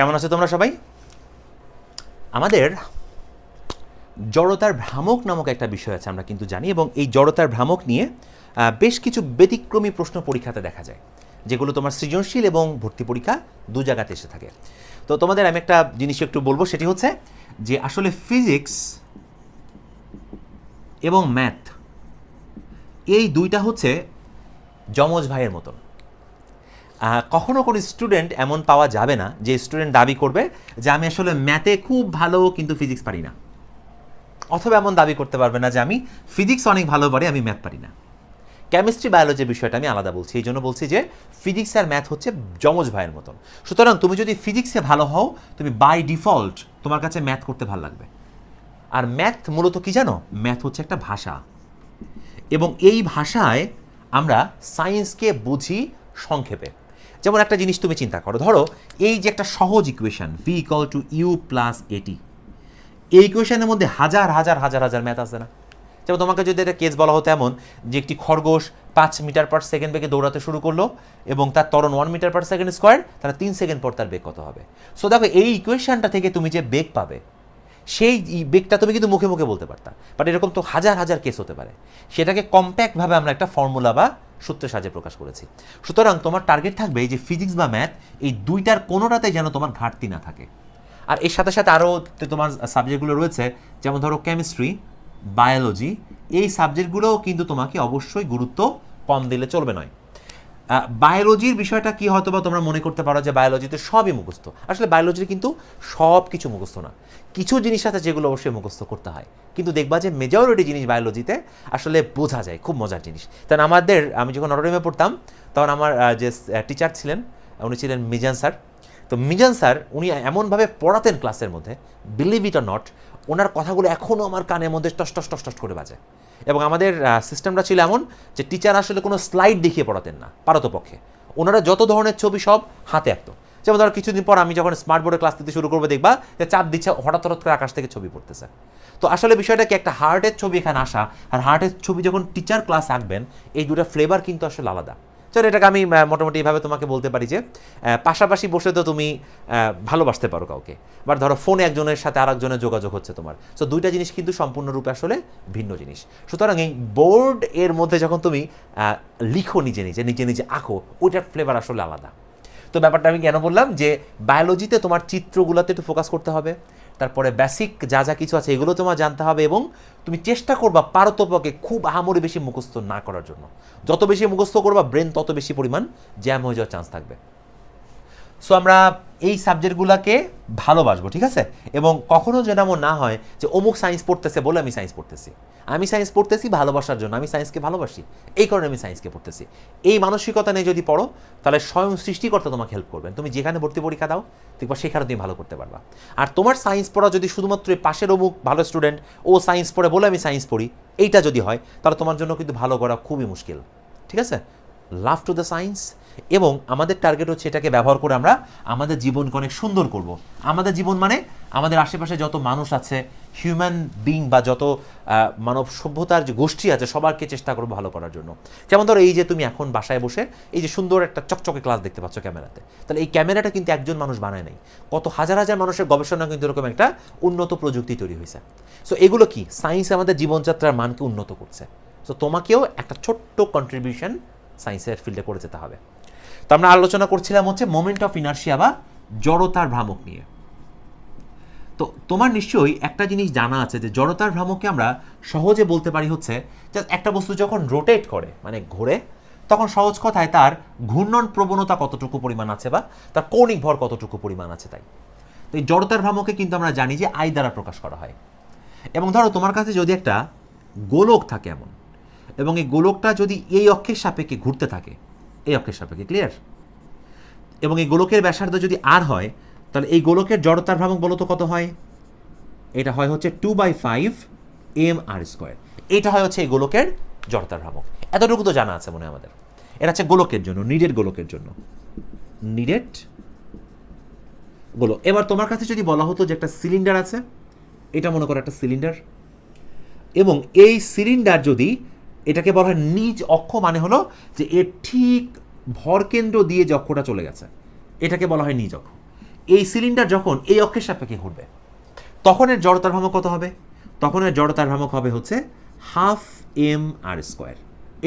কেমন আছো তোমরা সবাই? আমাদের জড়তার ভ্রামক নামক একটা বিষয় আছে, আমরা কিন্তু জানি, এবং এই জড়তার ভ্রামক নিয়ে বেশ কিছু ব্যতিক্রমী প্রশ্ন পরীক্ষাতে দেখা যায়, যেগুলো তোমার সৃজনশীল এবং ভর্তি পরীক্ষা দু জায়গাতে এসে থাকে। তো তোমাদের আমি একটা জিনিস একটু বলব, সেটি হচ্ছে যে আসলে ফিজিক্স এবং ম্যাথ এই দুইটা হচ্ছে যমজ ভাইয়ের মতন। কখনো কোনো স্টুডেন্ট এমন পাওয়া যাবে না যে স্টুডেন্ট দাবি করবে যে আমি আসলে ম্যাথে খুব ভালো, কিন্তু ফিজিক্স পারি না। অথবা এমন দাবি করতে পারবে না যে আমি ফিজিক্স অনেক ভালো পারি, আমি ম্যাথ পারি না। কেমিস্ট্রি বায়োলজির বিষয়টা আমি আলাদা বলছি, এই জন্য বলছি যে ফিজিক্স আর ম্যাথ হচ্ছে যমজ ভাইয়ের মতন। সুতরাং তুমি যদি ফিজিক্সে ভালো হও, তুমি বাই ডিফল্ট তোমার কাছে ম্যাথ করতে ভালো লাগবে। আর ম্যাথ মূলত কি জানো? ম্যাথ হচ্ছে একটা ভাষা। এবং এই ভাষায় আমরা সায়েন্সকে বুঝি সংক্ষেপে। যেমন একটা জিনিস তুমি চিন্তা করো, ধরো এই যে একটা সহজ equation V equal to U plus এটি এই ইকুয়েশনের মধ্যে হাজার হাজার হাজার হাজার ম্যাথ আছে না। যেমন তোমাকে যদি একটা কেস বলা হতো এমন যে একটি খরগোশ পাঁচ মিটার পার সেকেন্ড বেগে দৌড়াতে শুরু করল এবং তার ত্বরণ one metre per second square তাহলে তিন সেকেন্ড পর তার বেগ কত হবে? সো দেখো, এই ইকুয়েশানটা থেকে তুমি যে বেগ পাবে, সেই বেগটা তুমি কিন্তু মুখে মুখে বলতে পারতা। বাট এরকম তো হাজার হাজার কেস হতে পারে। সেটাকে কম্প্যাক্টভাবে আমরা একটা ফর্মুলা বা সূত্রে সাজে প্রকাশ করেছি। সুতরাং তোমার টার্গেট থাকবে এই যে ফিজিক্স বা ম্যাথ এই দুইটার কোনোটাতে যেন তোমার ঘাটতি না থাকে। আর এর সাথে সাথে আরও তোমার সাবজেক্টগুলো রয়েছে, যেমন ধরো কেমিস্ট্রি বায়োলজি এই সাবজেক্টগুলোও কিন্তু তোমাকে অবশ্যই গুরুত্ব কম দিলে চলবে নয়। বায়োলজির বিষয়টা কি হয়তো বা তোমরা মনে করতে পারো যে বায়োলজিতে সবই মুখস্থ? আসলে বায়োলজির কিন্তু সব কিছু মুখস্থ না। কিছু জিনিস আছে যেগুলো অবশ্যই মুখস্থ করতে হয়। কিন্তু দেখবা যে মেজরিটি জিনিস বায়োলজিতে আসলে বোঝা যায়, খুব মজার জিনিস। কারণ আমাদের, আমি যখন অটোরিমে পড়তাম, তখন আমার যে টিচার ছিলেন, উনি ছিলেন মিজান স্যার। তো মিজান স্যার, উনি এমনভাবে পড়াতেন ক্লাসের মধ্যে বিলিভ ইট অর নট ওনার কথাগুলো এখনও আমার কানের মধ্যে টস টস টস টস করে বাজে। এবং আমাদের সিস্টেমটা ছিল এমন যে টিচার আসলে কোনো স্লাইড দেখিয়ে পড়াতেন না, পারতপক্ষে। ওনারা যত ধরনের ছবি সব হাতে আঁকতো। যেমন ধরো কিছুদিন পর আমি যখন স্মার্ট বোর্ডে ক্লাস দিতে শুরু করব, দেখবা যে চাপ দিচ্ছে, হঠাৎ হঠাৎ করে আকাশ থেকে ছবি পড়তেছে। তো আসলে বিষয়টা কি, একটা হার্টের ছবি এখানে আসা আর হার্টের ছবি যখন টিচার ক্লাস আঁকবেন, এই দুটা ফ্লেভার কিন্তু আসলে আলাদা। চলো, এটাকে আমি মোটামুটি এইভাবে তোমাকে বলতে পারি যে পাশাপাশি বসে তো তুমি ভালোবাসতে পারো কাউকে। বাট ধরো ফোনে একজনের সাথে আর একজনের যোগাযোগ হচ্ছে তোমার। সো দুইটা জিনিস কিন্তু সম্পূর্ণরূপে আসলে ভিন্ন জিনিস। সুতরাং এই বোর্ড এর মধ্যে যখন তুমি লিখো নিজে নিজে নিজে নিজে আঁকো, ওইটার ফ্লেভার আসলে আলাদা। তো ব্যাপারটা আমি কেন বললাম যে বায়োলজিতে তোমার চিত্রগুলোতে একটু ফোকাস করতে হবে। তারপরে বেসিক যা যা কিছু আছে এগুলো তোমার জানতে হবে এবং তুমি চেষ্টা করবা পারতপক্ষে খুব আহামরি বেশি মুখস্থ না করার জন্য। যত বেশি মুখস্থ করবা ব্রেন তত বেশি পরিমাণ জ্যাম হয়ে যাওয়ার চান্স থাকবে। সো আমরা এই সাবজেক্টগুলোকে ভালোবাসবো, ঠিক আছে? এবং কখনো যেন এমন না হয় যে অমুক সায়েন্স পড়তেছে বলে আমি সায়েন্স পড়তেছি। আমি সায়েন্স পড়তেছি ভালোবাসার জন্য, আমি সায়েন্সকে ভালোবাসি। এই কারণে আমি সায়েন্সকে পড়তেছি। এই মানসিকতা নিয়ে যদি পড়ো, তাহলে স্বয়ং সৃষ্টিকর্তা তোমাকে হেল্প করবেন। তুমি যেখানে ভর্তি পরীক্ষা দাও দেখবা সেখানে তুমি ভালো করতে পারবা। আর তোমার সায়েন্স পড়া যদি শুধুমাত্র পাশের অমুক ভালো স্টুডেন্ট ও সায়েন্স পড়ে বলে আমি সায়েন্স পড়ি, এইটা যদি হয়, তাহলে তোমার জন্য কিন্তু ভালো করা খুবই মুশকিল, ঠিক আছে? লাভ টু দ্য সায়েন্স এবং আমাদের টার্গেট হচ্ছে এটাকে ব্যবহার করে আমরা আমাদের জীবনকে অনেক সুন্দর করব। আমাদের জীবন মানে আমাদের আশেপাশে যত মানুষ আছে হিউম্যান বিং বা যত মানব সভ্যতার যে গোষ্ঠী আছে, সবারকে চেষ্টা করব ভালো করার জন্য। যেমন ধরো এই যে তুমি এখন বাসায় বসে এই যে সুন্দর একটা চকচকে ক্লাস দেখতে পাচ্ছ ক্যামেরাতে। তাহলে এই ক্যামেরাটা কিন্তু একজন মানুষ বানায় নাই। কত হাজার হাজার মানুষের গবেষণা কিন্তু এরকম একটা উন্নত প্রযুক্তি তৈরি হয়েছে। সো এগুলো কি? সায়েন্স আমাদের জীবনযাত্রার মানকে উন্নত করছে। সো তোমাকেও একটা ছোট্ট কন্ট্রিবিউশন সায়েন্সের ফিল্ডে করে যেতে হবে। তো আমরা আলোচনা করছিলাম হচ্ছে মোমেন্ট অফ ইনার্শিয়া বা জড়তার ভ্রামক নিয়ে। তো তোমার নিশ্চয়ই একটা জিনিস জানা আছে যে জড়তার ভ্রামককে আমরা সহজে বলতে পারি হচ্ছে যে একটা বস্তু যখন রোটেট করে মানে ঘোরে, তখন সহজ কথায় তার ঘূর্ণন প্রবণতা কতটুকু পরিমাণ আছে বা তার কৌণিক ভর কতটুকু পরিমাণ আছে তাই। তো এই জড়তার ভ্রামকে কিন্তু আমরা জানি যে আই দ্বারা প্রকাশ করা হয়। এবং ধরো তোমার কাছে যদি একটা গোলক থাকে এমন এবং এই গোলকটা যদি এই অক্ষের সাপেক্ষে ঘুরতে থাকে, এই অক্ষের সাপেক্ষে ক্লিয়ার এবং এই গোলকের ব্যাসার্ধ যদি আর হয়, তাহলে এই গোলকের জড়তার ভ্রামক বলতো কত হয়? এটা হয় হচ্ছে two by five M R square এটা হয় হচ্ছে এই গোলকের জড়তার ভ্রামক। এতটুকু তো জানা আছে মনে আমাদের। এটা হচ্ছে গোলকের জন্য নিডেড গোলকের জন্য। নিডেড গোলক। এবার তোমার কাছে যদি বলা হতো যে একটা সিলিন্ডার আছে, এটা মনে করো একটা সিলিন্ডার এবং এই সিলিন্ডার যদি এটাকে বলা হয় নিজ অক্ষ মানে হলো যে এর ঠিক ভরকেন্দ্র দিয়ে যে অক্ষটা চলে গেছে, এটাকে বলা হয় নিজ অক্ষ। এই সিলিন্ডার যখন এই অক্ষের সাপেক্ষে ঘুরবে, তখন এর জড়তার ভ্রামক কত হবে? তখন এর জড়তার ভ্রামক হবে হচ্ছে হাফ এম আর স্কোয়ার।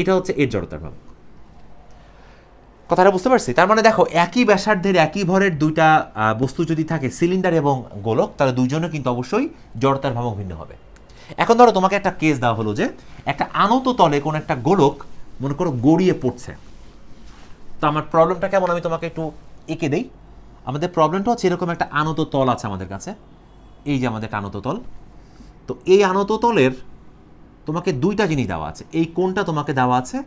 এটা হচ্ছে এর জড়তার ভ্রামক কথাটা বুঝতে পারছি? তার মানে দেখো, একই ব্যাসার্ধের একই ভরের দুইটা বস্তু যদি থাকে সিলিন্ডার এবং গোলক, তাহলে দুইজনে কিন্তু অবশ্যই জড়তার ভ্রামক ভিন্ন হবে। এখন ধরো তোমাকে একটা কেস দেওয়া হলো যে একটা আনত তলে কোনো একটা গোলক, মনে করো গড়িয়ে পড়ছে। তো আমার প্রবলেমটা কেমন? আমি তোমাকে একটু এঁকে দেই। আমাদের প্রবলেমটা হচ্ছে এরকম একটা আনত তল আছে আমাদের কাছে। এই যে আমাদের একটা আনত তল। তো এই আনত তলের তোমাকে দুইটা জিনিস দেওয়া আছে। এই কোনটা তোমাকে দেওয়া আছে,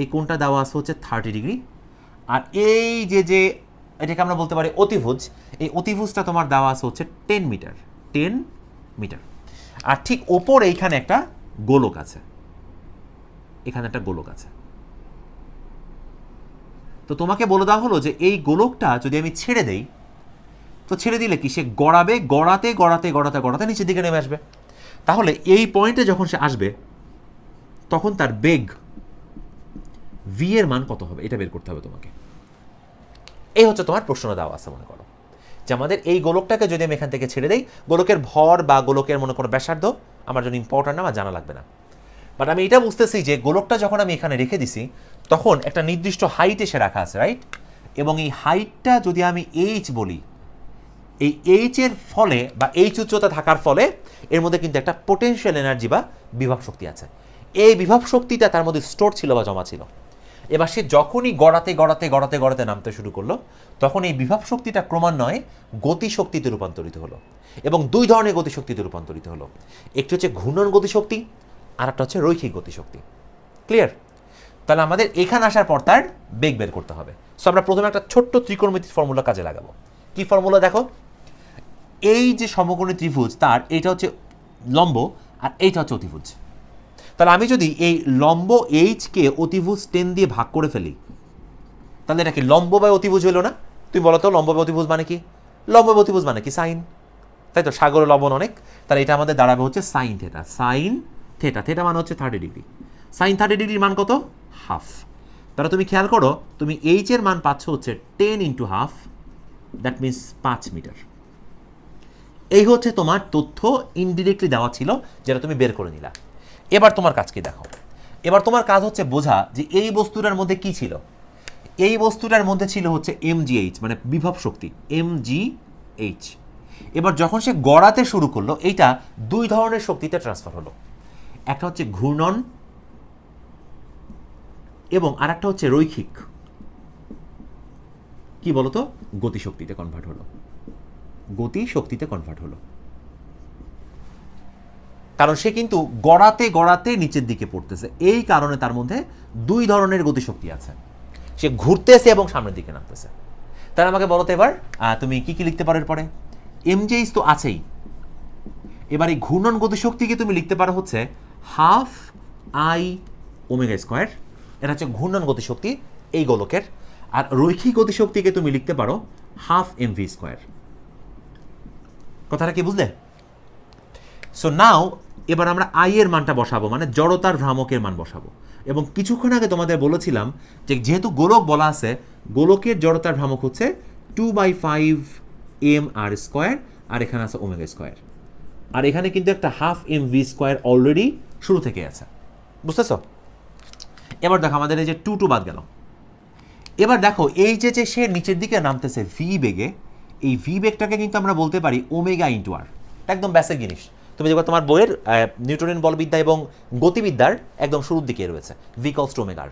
এই কোনটা দেওয়া আছে হচ্ছে থার্টি ডিগ্রি আর এই যে যে এটাকে আমরা বলতে পারি অতিভুজ, এই অতিভুজটা তোমার দেওয়া আছে হচ্ছে টেন মিটার টেন মিটার আর ঠিক ওপর এইখানে একটা গোলক আছে। এখানে একটা গোলক আছে। তো তোমাকে বলে দেওয়া হলো যে এই গোলকটা যদি আমি ছেড়ে দেই, তো ছেড়ে দিলে কি? সে গড়াবে, গড়াতে গড়াতে গড়াতে গড়াতে নিচের দিকে নেমে আসবে। তাহলে এই পয়েন্টে যখন সে আসবে, তখন তার বেগ ভি এর মান কত হবে? এটা বের করতে হবে তোমাকে। এই হচ্ছে তোমার প্রশ্ন দেওয়া আছে মনে করো। যে আমাদের এই গোলকটাকে যদি আমি এখান থেকে ছেড়ে দেই, গোলকের ভর বা গোলকের মনে করো ব্যাসার্ধ আমার জন্য ইম্পর্ট্যান্ট আমার জানা লাগবে না। বাট আমি এটা বুঝতেছি যে গোলকটা যখন আমি এখানে রেখে দিছি, তখন একটা নির্দিষ্ট হাইট এসে রাখা আছে রাইট এবং এই হাইটটা যদি আমি এইচ বলি, এই এইচ এর ফলে বা এইচ উচ্চতা থাকার ফলে এর মধ্যে কিন্তু একটা পোটেনশিয়াল এনার্জি বা বিভব শক্তি আছে। এই বিভব শক্তিটা তার মধ্যে স্টোর ছিল বা জমা ছিল। এবার সে যখনই গড়াতে গড়াতে গড়াতে গড়াতে নামতে শুরু করল, তখন এই বিভব শক্তিটা ক্রমান্বয়ে গতিশক্তিতে রূপান্তরিত হলো এবং দুই ধরনের গতিশক্তিতে রূপান্তরিত হলো। একটি হচ্ছে ঘূর্ণন গতিশক্তি আর একটা হচ্ছে রৈখিক গতিশক্তি। ক্লিয়ার তাহলে আমাদের এখানে আসার পর তার বেগ বের করতে হবে। সো আমরা প্রথমে একটা ছোট্ট ত্রিকোণমিতির ফর্মুলা কাজে লাগাবো। কি ফর্মুলা দেখো? এই যে সমকোণী ত্রিভুজ, তার এটা হচ্ছে লম্ব আর এইটা হচ্ছে অতিভুজ। তাহলে আমি যদি এই লম্ব এইচকে অতিভুজ টেন দিয়ে ভাগ করে ফেলি, তাহলে এটা কি লম্ব বা অতিভুজ হলো না? তুমি বলো তো, লম্ব বা অতিভুজ মানে কি? লম্ব বা অতিভুজ মানে কি? সাইন। তাই তো, সাগরে লবণ অনেক। তাহলে এটা আমাদের দাঁড়াবে হচ্ছে sine theta sine theta theta মানে হচ্ছে থার্টি ডিগ্রি সাইন থার্টি ডিগ্রির মান কত? হাফ তাহলে তুমি খেয়াল করো, তুমি এইচ এর মান পাচ্ছ হচ্ছে ten into half that means পাঁচ মিটার। এই হচ্ছে তোমার তথ্য ইনডিরেক্টলি দেওয়া ছিল, যেটা তুমি বের করে নিলা। এবার তোমার কাজ কি দেখো। এবার তোমার কাজ হচ্ছে বোঝা যে এই বস্তুটার মধ্যে কি ছিল? এই বস্তুটার মধ্যে ছিল হচ্ছে এমজিএইচ মানে বিভব শক্তি এমজিএইচ এবার যখন সে গড়াতে শুরু করল, এইটা দুই ধরনের শক্তিতে ট্রান্সফার হলো। একটা হচ্ছে ঘূর্ণন এবং আরেকটা হচ্ছে রৈখিক। কি বলতো? গতিশক্তিতে কনভার্ট হলো। গতি শক্তিতে কনভার্ট হলো। কারণ সে কিন্তু গড়াতে গড়াতে নিচের দিকে পড়তেছে। এই কারণে তার মধ্যে দুই ধরনের গতিশক্তি আছে। সে ঘুরতেছে এবং সামনের দিকে নামতেছে। তাহলে আমাকে বলো তো এবার তুমি কি কি লিখতে পারো এরপরে? এমজেইস তো আছেই। এবার এই ঘূর্ণন গতিশক্তিকে তুমি লিখতে পারো হচ্ছে হাফ আই ওমেগা স্কোয়ার। এটা হচ্ছে ঘূর্ণন গতিশক্তি, এই গোলকের। আর রৈখিক গতিশক্তিকে তুমি লিখতে পারো? Half M V square. কথাটা কি বুঝলে? সো নাও এবার আমরা আই এর মানটা বসাবো মানে জড়তার ভ্রামকের মান বসাবো। এবং কিছুক্ষণ আগে তোমাদের বলেছিলাম যে যেহেতু গোলক বলা আছে, গোলকের জড়তার ভ্রামক হচ্ছে two by five M R square আর এখানে আছে ওমেগা স্কোয়ার আর এখানে কিন্তু একটা half M V square already শুরু থেকে আছে। বুঝতেছ? এবার দেখো, আমাদের এই যে টু টু বাদ গেল। এবার দেখো, এই যে যে সে নিচের দিকে নামতেছে ভি বেগে, এই ভি বেগটাকে কিন্তু আমরা বলতে পারি ওমেগা ইন্টু আর একদম ব্যাসের জিনিস। তুমি দেখবে তোমার বইয়ের নিউটনের বলবিদ্যা এবং গতিবিদ্যার একদম শুরুর দিকে রয়েছে ভি টু ওমেগার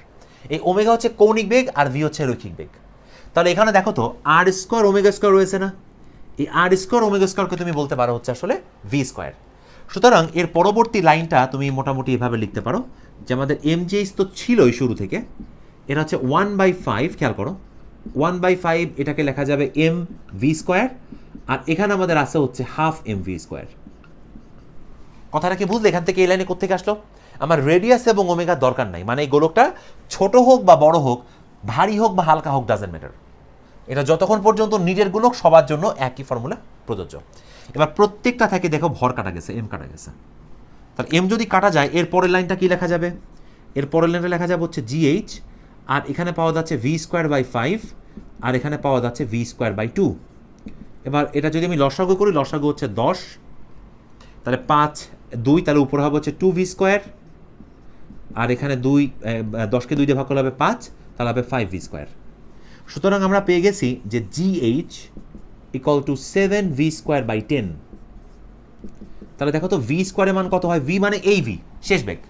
এই ওমেগা হচ্ছে কৌণিক বেগ আর ভি হচ্ছে রৈখিক বেগ। তাহলে এখানে দেখো তো আর স্কোয়ার ওমেগা স্কোয়ার রয়েছে না? এই আর স্কোয়ার ওমেগা স্কোয়ারকে তুমি বলতে পারো হচ্ছে আসলে ভি স্কোয়ার সুতরাং এর পরবর্তী লাইনটা তুমি মোটামুটি এভাবে লিখতে পারো যে আমাদের এমজিএইচ তো ছিলই শুরু থেকে এটা হচ্ছে ওয়ান বাই ফাইভ খেয়াল করো ওয়ান বাই ফাইভ এটাকে লেখা যাবে এম ভি স্কোয়ার আর এখানে আমাদের আছে হচ্ছে হাফ এম ভি স্কোয়ার কথাটা কি বুঝলে? এখান থেকে এই লাইনে কোথেকে আসলো? আমার রেডিয়াস এবং ওমেগা দরকার নাই। মানে এই গোলকটা ছোট হোক বা বড় হোক, ভারী হোক বা হালকা হোক ডাজেন্ট ম্যাটার এটা যতক্ষণ পর্যন্ত নিজের গোলক সবার জন্য একই ফর্মুলা প্রযোজ্য। এবার প্রত্যেকটা থেকে, দেখো, ভর কাটা গেছে এম কাটা গেছে। তাহলে এম যদি কাটা যায়, এর পরের লাইনটা কি লেখা যাবে? এর পরের লাইনটা লেখা যাবে হচ্ছে জিএইচ আর এখানে পাওয়া যাচ্ছে ভি স্কোয়ার বাই ফাইভ আর এখানে পাওয়া যাচ্ছে ভি স্কোয়ার বাই টু এবার এটা যদি আমি লসাগু করি, লসাগু হচ্ছে দশ তাহলে পাঁচ, দুই, তাহলে উপরে হবে হচ্ছে টু ভি স্কোয়ার আর এখানে দুই দশকে দুই দিয়ে ভাগ করলে হবে পাঁচ, তাহলে হবে ফাইভ ভি স্কোয়ার সুতরাং আমরা পেয়ে গেছি যে G H equal to seven V square by ten তাহলে দেখো তো ভি স্কোয়ারের মান কত হয়? ভি মানে এই ভি শেষ বেগ।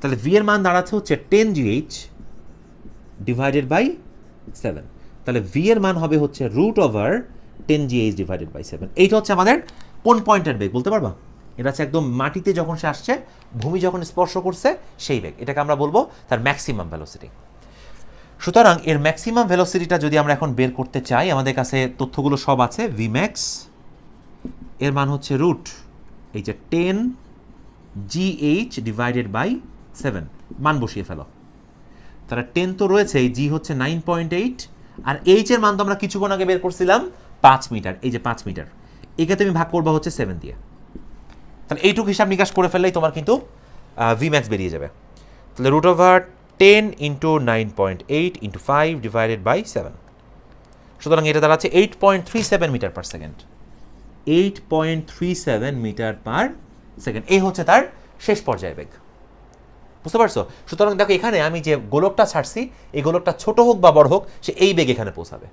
তাহলে ভি এর মান দাঁড়াচ্ছে হচ্ছে ten G H divided by seven তাহলে ভি এর মান হবে হচ্ছে root over ten G H divided by seven এইটা হচ্ছে আমাদের কোন পয়েন্টের বেগ, বলতে পারবা? এটা হচ্ছে একদম মাটিতে যখন সে আসছে, ভূমি যখন স্পর্শ করছে, সেই বেগ। এটাকে আমরা বলব তার ম্যাক্সিমাম ভেলোসিটি সুতরাং এর ম্যাক্সিমাম ভেলোসিটিটা যদি আমরা এখন বের করতে চাই, আমাদের কাছে তথ্যগুলো সব আছে ভি ম্যাক্স এর মান হচ্ছে রুট এই যে ten G H divided by seven মান বসিয়ে ফেলো। তাহলে টেন তো রয়েছে জি হচ্ছে নাইন পয়েন্ট এইট আর এইচ এর মান তো আমরা কিছুক্ষণ আগে বের করছিলাম, পাঁচ মিটার, এই যে পাঁচ মিটার। একে তুমি ভাগ করবা হচ্ছে সেভেন দিয়ে। তাহলে এইটুকু হিসাব নিকাশ করে ফেললেই তোমার কিন্তু ভি ম্যাক্স বেরিয়ে যাবে। তাহলে root over ten into nine point eight into five divided by seven সুতরাং এটা দাঁড়াচ্ছে eight point three seven metre per second eight point three seven metre per second এই হচ্ছে তার শেষ পর্যায়ে বেগ। বুঝতে পারছ? সুতরাং দেখো এখানে আমি যে গোলকটা ছাড়ছি, এই গোলকটা ছোট হোক বা বড় হোক, সে এই বেগ এখানে পৌঁছাবে।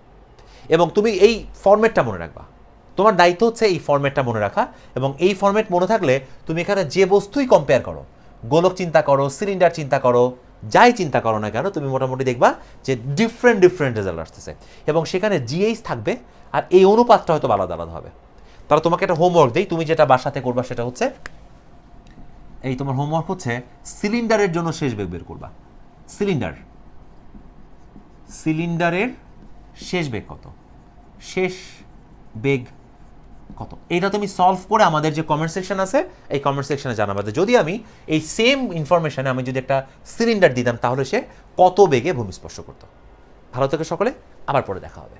এবং তুমি এই ফরম্যাটটা মনে রাখবা। তোমার দায়িত্ব হচ্ছে এই ফরম্যাটটা মনে রাখা এবং এই ফরম্যাট মনে থাকলে তুমি এখানে যে বস্তুই কম্পেয়ার করো, গোলক চিন্তা করো সিলিন্ডার চিন্তা করো, যাই চিন্তা করো না কেন, তুমি মোটামুটি দেখবা যে ডিফারেন্ট ডিফারেন্ট রেজাল্ট আসতেছে। এবং সেখানে জিএইচ থাকবে আর এই অনুপাতটা হয়তো আলাদা আলাদা হবে। তাহলে তোমাকে একটা হোমওয়ার্ক দেই, তুমি যেটা বাসাতে করবা সেটা হচ্ছে, এই তোমার হোমওয়ার্ক হচ্ছে সিলিন্ডারের জন্য শেষ বেগ বের করবা। সিলিন্ডার সিলিন্ডারের শেষ বেগ কত? শেষ বেগ কত? এটা তুমি সলভ করে আমাদের যে কমেন্ট সেকশন আছে, এই কমেন্ট সেকশনে জানাবে। যদি আমি এই সেম ইনফরমেশনে আমি যদি একটা সিলিন্ডার দিতাম, তাহলে সে কত বেগে ভূমিস্পর্শ করতো। ভালো থেকে সকলে, আবার পরে দেখা হবে।